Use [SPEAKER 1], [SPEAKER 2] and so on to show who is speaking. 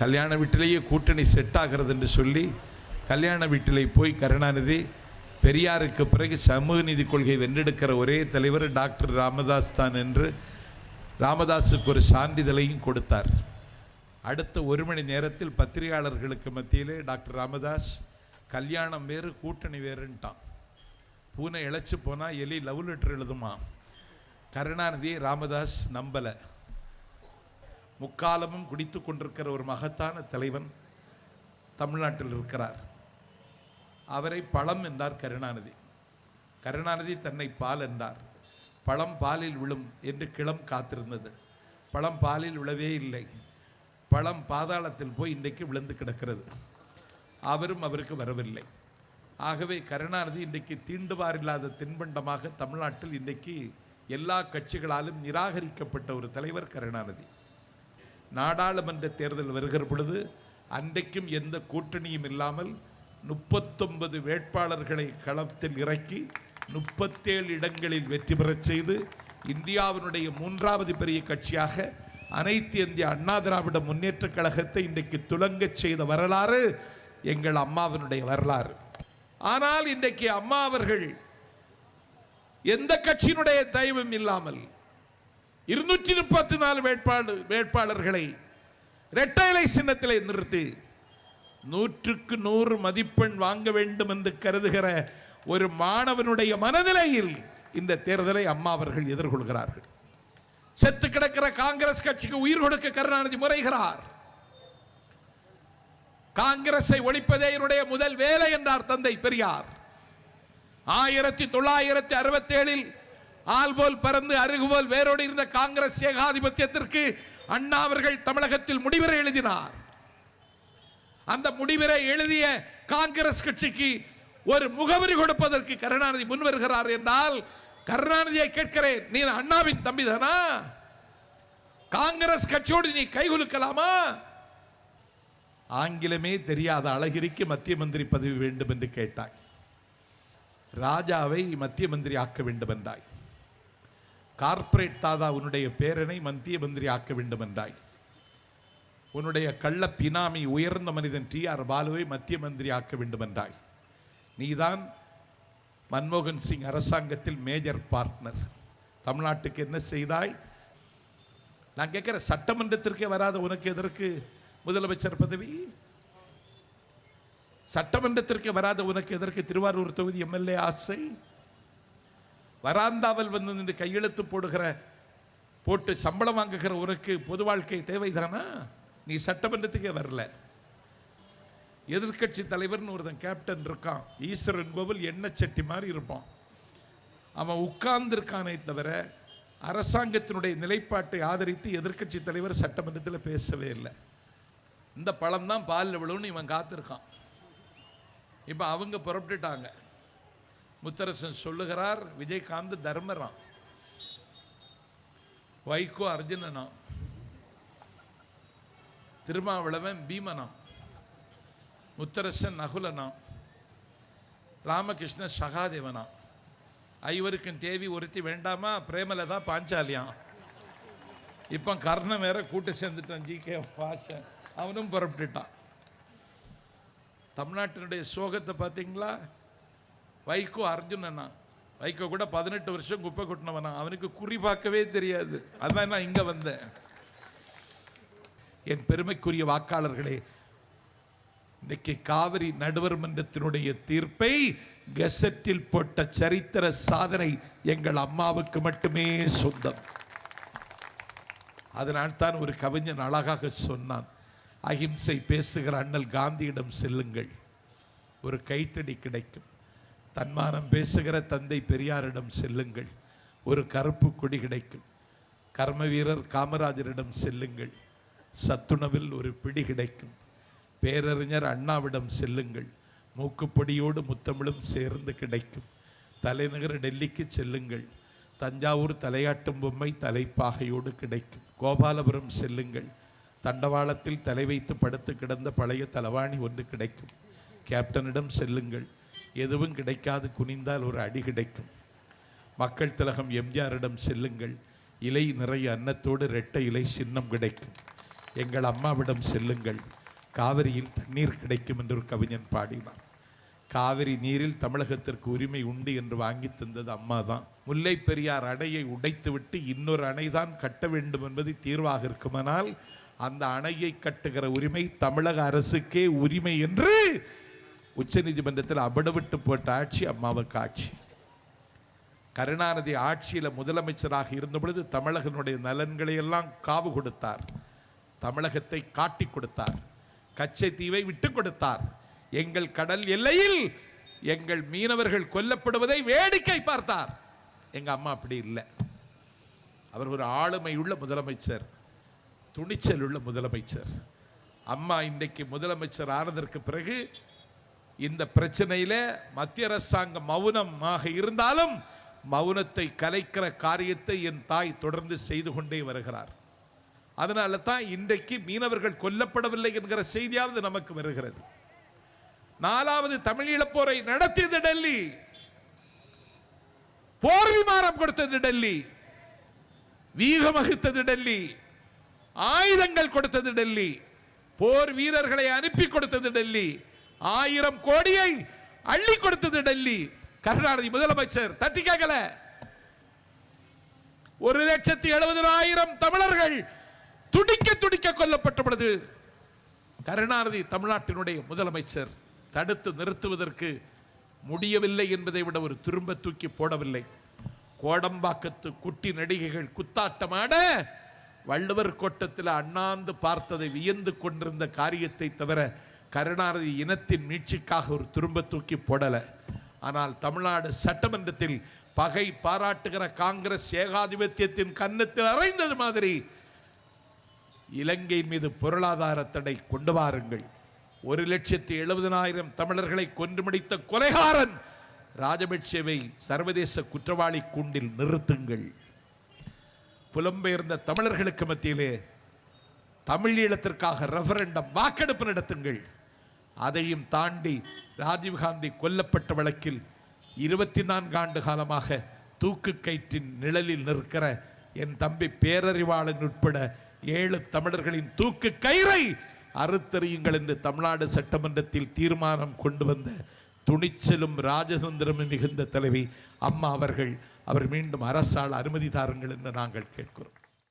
[SPEAKER 1] கல்யாண வீட்டிலேயே கூட்டணி செட் ஆகிறது என்று சொல்லி கல்யாண வீட்டிலே போய் கருணாநிதி பெரியாருக்கு பிறகு சமூக நீதி கொள்கை வென்றெடுக்கிற ஒரே தலைவர் டாக்டர் ராமதாஸ் தான் என்று ராமதாஸுக்கு ஒரு சான்றிதழையும் கொடுத்தார். அடுத்த ஒரு மணி நேரத்தில் பத்திரிகையாளர்களுக்கு மத்தியிலே டாக்டர் ராமதாஸ் கல்யாணம் வேறு கூட்டணி வேறுன்ட்டான். பூனை இழைச்சி போனால் எலி லவ் லெட்டர் எழுதுமா? கருணாநிதியை ராமதாஸ் நம்பலை. முக்காலமும் குடித்து கொண்டிருக்கிற ஒரு மகத்தான தலைவன் தமிழ்நாட்டில் இருக்கிறார். அவரை பழம் என்றார் கருணாநிதி. கருணாநிதி தன்னை பால் என்றார். பழம் பாலில் விழும் என்று கிளம் காத்திருந்தது. பழம் பாலில் விழவே இல்லை. பழம் பாதாளத்தில் போய் இன்றைக்கு விழுந்து கிடக்கிறது. அவரும் அவருக்கு வரவில்லை. ஆகவே கருணாநிதி இன்றைக்கு தீண்டுவார் இல்லாத தின்பண்டமாக தமிழ்நாட்டில் இன்றைக்கு எல்லா கட்சிகளாலும் நிராகரிக்கப்பட்ட ஒரு தலைவர் கருணாநிதி. நாடாளுமன்ற தேர்தல் வருகிற பொழுது அன்றைக்கும் எந்த கூட்டணியும் இல்லாமல் முப்பத்தொன்பது வேட்பாளர்களை களத்தில் இறக்கி முப்பத்தேழு இடங்களில் வெற்றி பெறச் செய்து இந்தியாவினுடைய மூன்றாவது பெரிய கட்சியாக அனைத்து இந்திய அண்ணா திராவிட முன்னேற்றக் கழகத்தை இன்றைக்கு துலங்கச் செய்த வரலாறு எங்கள் அம்மாவினுடைய வரலாறு. ஆனால் இன்றைக்கு அம்மா அவர்கள் எந்த கட்சியினுடைய தெய்வம் இல்லாமல் இருநூற்றி முப்பத்தி நாலு வேட்பாளர் வேட்பாளர்களை இரட்டை சின்னத்திலே நிறுத்தி நூற்றுக்கு நூறு மதிப்பெண் வாங்க வேண்டும் என்று கருதுகிற ஒரு மாணவனுடைய மனநிலையில் இந்த தேர்தலை அம்மா அவர்கள் எதிர்கொள்கிறார்கள். செத்து கிடக்கிற காங்கிரஸ் கட்சிக்கு உயிர் கொடுக்க கருணாநிதி முறைகிறார். காங்கிரஸை ஒழிப்பதே என்னுடைய முதல் வேலை என்றார் தந்தை பெரியார். ஆயிரத்தி தொள்ளாயிரத்தி அறுபத்தி ஏழில் ஆல்போல் பறந்து அருகுபோல் வேரோடு இருந்த காங்கிரஸ் ஏகாதிபத்தியத்திற்கு அண்ணா அவர்கள் தமிழகத்தில் முடிவுரை எழுதினார். அந்த முடிவுரை எழுதிய காங்கிரஸ் கட்சிக்கு ஒரு முகவரி கொடுப்பதற்கு கருணாநிதி முன் வருகிறார் என்றால் கருணாநிதியை கேட்கிறேன். நீ அண்ணாவின் தம்பிதானா காங்கிரஸ் கட்சியோடு நீ கைகுலுக்கலாமா ஆங்கிலமே தெரியாத அழகிரிக்கு மத்திய மந்திரி பதவி வேண்டும் என்று கேட்டாய். ராஜாவை மத்திய மந்திரி ஆக்க வேண்டும் என்றாய். கார்ப்பரேட் தாதா உன்னுடைய பேரனை மத்திய மந்திரி ஆக்க வேண்டும் என்றாய் உன்னுடைய கள்ள பினாமி உயர்ந்த மனிதன் டி ஆர் பாலுவை மத்திய மந்திரி ஆக்க வேண்டும் என்றாய் நீதான் மன்மோகன் சிங் அரசாங்கத்தில் மேஜர் பார்ட்னர். தமிழ்நாட்டுக்கு என்ன செய்தாய்? நான் கேட்குற சட்டமன்றத்திற்கே வராத உனக்கு எதற்கு முதலமைச்சர் பதவி? சட்டமன்றத்திற்கு வராத உனக்கு எதற்கு திருவாரூர் தொகுதி எம்எல்ஏ ஆசை? வராந்தாவில் வந்து நின்று கையெழுத்து போடுகிற போட்டு சம்பளம் வாங்குகிற உனக்கு பொது வாழ்க்கை தேவைதானா? நீ சட்டமன்றத்துக்கே வரல. எதிர்க்கட்சி தலைவர்னு ஒருத்தன் கேப்டன் இருக்கான். ஈஸ்வரன் கோவில் எண்ணெய் சட்டி மாதிரி இருப்பான். அவன் உட்கார்ந்துருக்கானே தவிர அரசாங்கத்தினுடைய நிலைப்பாட்டை ஆதரித்து எதிர்க்கட்சி தலைவர் சட்டமன்றத்தில் பேசவே இல்லை. இந்த பழம் தான் பாலில் விழுன்னு இவன் காத்திருக்கான். இப்போ அவங்க புறப்பட்டுட்டாங்க. முத்தரசன் சொல்லுகிறார் விஜயகாந்த் தர்மராம் வைகோ அர்ஜுனனா திருமாவளவன் பீமனாம் முத்தரசன் நகுலனா ராமகிருஷ்ண சகாதேவனா ஐவருக்கும் தேவி ஒருத்தி வேண்டாமா? பிரேமலதா பாஞ்சாலியாம். இப்போ கர்ணன் வேற கூட்டு சேர்ந்துட்டான் ஜி. கே. வாசன். அவனும் புறப்பட்டுட்டான். தமிழ்நாட்டினுடைய சோகத்தை பார்த்தீங்களா? வைகோ அர்ஜுனனா? வைகோ கூட பதினெட்டு வருஷம் குப்பை கொட்டினவனா. அவனுக்கு குறி பார்க்கவே தெரியாது. அதான் நான் இங்கே வந்தேன். என் பெருமைக்குரிய வாக்காளர்களே இன்னைக்கு காவிரி நடுவர் மன்றத்தினுடைய தீர்ப்பை கெசட்டில் போட்ட சரித்திர சாதனை எங்கள் அம்மாவுக்கு மட்டுமே சொந்தம். அதனால் தான் ஒரு கவிஞன் அழகாக சொன்னான். அகிம்சை பேசுகிற அண்ணல் காந்தியிடம் செல்லுங்கள். ஒரு கைத்தடி கிடைக்கும். தன்மானம் பேசுகிற தந்தை பெரியாரிடம் செல்லுங்கள். ஒரு கருப்பு கொடி கிடைக்கும். கர்ம வீரர் காமராஜரிடம் செல்லுங்கள். சத்துணவில் ஒரு பிடி கிடைக்கும். பேரறிஞர் அண்ணாவிடம் செல்லுங்கள். மூக்குப்பொடியோடு முத்தமிழும் சேர்ந்து கிடைக்கும். தலைநகர் டெல்லிக்கு செல்லுங்கள். தஞ்சாவூர் தலையாட்டும் பொம்மை தலைப்பாகையோடு கிடைக்கும். கோபாலபுரம் செல்லுங்கள். தண்டவாளத்தில் தலை வைத்து படுத்து கிடந்த பழைய தலவாணி ஒன்று கிடைக்கும். கேப்டனிடம் செல்லுங்கள். எதுவும் கிடைக்காது குனிந்தால் ஒரு அடி கிடைக்கும். மக்கள் திலகம் எம்ஜிஆரிடம் செல்லுங்கள். இலை நிறைய அன்னத்தோடு ரெட்டை இலை சின்னம் கிடைக்கும். எங்கள் அம்மாவிடம் செல்லுங்கள். காவிரியில் தண்ணீர் கிடைக்கும் என்று ஒரு கவிஞன் பாடினார். காவிரி நீரில் தமிழகத்திற்கு உரிமை உண்டு என்று வாங்கி தந்தது அம்மா தான் முல்லை பெரியார் அணையை உடைத்துவிட்டு இன்னொரு அணை தான் கட்ட வேண்டும் என்பது தீர்வாக இருக்குமானால் அந்த அணையை கட்டுகிற உரிமை தமிழக அரசுக்கே உரிமை என்று உச்சநீதிமன்றத்தில் அபடவிட்டு போட்ட ஆட்சி அம்மாவுக்கு ஆட்சி. கருணாநிதி ஆட்சியில் முதலமைச்சராக இருந்த பொழுது தமிழகனுடைய நலன்களை எல்லாம் காவு கொடுத்தார். தமிழகத்தை காட்டி கொடுத்தார். கச்சை தீவை விட்டு கொடுத்தார். எங்கள் கடல் எல்லையில் எங்கள் மீனவர்கள் கொல்லப்படுவதை வேடிக்கை பார்த்தார். எங்க அம்மா அப்படி இல்லை. அவர் ஒரு ஆளுமையுள்ள முதலமைச்சர். துணிச்சல் உள்ள முதலமைச்சர். அம்மா இன்றைக்கு முதலமைச்சர் ஆனதற்கு பிறகு இந்த பிரச்சனையில மத்திய அரசாங்கம் மௌனமாக இருந்தாலும் மௌனத்தை கலைக்கிற காரியத்தை என் தாய் தொடர்ந்து செய்து கொண்டே வருகிறார். அதனால தான் இன்றைக்கு மீனவர்கள் கொல்லப்படவில்லை என்கிற செய்தியாவது நமக்கு வருகிறது. நாலாவது தமிழீழப்போரை நடத்தியது டெல்லி. போர் விமானம் கொடுத்தது டெல்லி. வீகமகித்தது டெல்லி. ஆயுதங்கள் கொடுத்தது டெல்லி. போர் வீரர்களை அனுப்பி கொடுத்தது டெல்லி. ஆயிரம் கோடியை அள்ளி கொடுத்தது டெல்லி. கருணாநிதி முதலமைச்சர் தட்டி கேட்கல. ஒரு லட்சத்தி எழுபதாயிரம் தமிழர்கள் துடிக்க துடிக்க கொல்லப்பட்ட பொழுது கருணாநிதி தமிழ்நாட்டினுடைய முதலமைச்சர் தடுத்து நிறுத்துவதற்கு முடியவில்லை என்பதை விட ஒரு திரும்ப தூக்கி போடவில்லை. கோடம்பாக்கத்து குட்டி நடிகைகள் குத்தாட்டமாட வள்ளுவர் கோட்டத்தில் அண்ணாந்து பார்த்ததை வியந்து கொண்டிருந்த காரியத்தை தவிர கருணாநிதி இனத்தின் மீட்சிக்காக ஒரு திரும்ப தூக்கி போடல. ஆனால் தமிழ்நாடு சட்டமன்றத்தில் பகை பாராட்டுகிற காங்கிரஸ் ஏகாதிபத்தியத்தின் கன்னத்தில் அறைந்தது மாதிரி இலங்கை மீது பொருளாதார தடை கொண்டு வாருங்கள். ஒரு லட்சத்தி எழுபதனாயிரம் தமிழர்களை கொன்று முடித்த கொலைகாரன் ராஜபக்சேவை சர்வதேச குற்றவாளி கூண்டில் நிறுத்துங்கள். புலம்பெயர்ந்த தமிழர்களுக்கு மத்தியிலே தமிழ் ஈழத்திற்காக ரெஃபரண்டம் வாக்கெடுப்பு நடத்துங்கள். அதையும் தாண்டி ராஜீவ்காந்தி கொல்லப்பட்ட வழக்கில் இருபத்தி நான்கு ஆண்டு காலமாக தூக்கு கயிற்றின் நிழலில் நிற்கிற என் தம்பி பேரறிவாளன் உட்பட ஏழு தமிழர்களின் தூக்கு கயிறை அறுத்தறியுங்கள் என்று தமிழ்நாடு சட்டமன்றத்தில் தீர்மானம் கொண்டு வந்த துணிச்சலும் ராஜதந்திரமும் மிகுந்த தலைவி அம்மா அவர்கள். அவர் மீண்டும் அரசால் அனுமதி தாருங்கள் என்று நாங்கள் கேட்கிறோம்.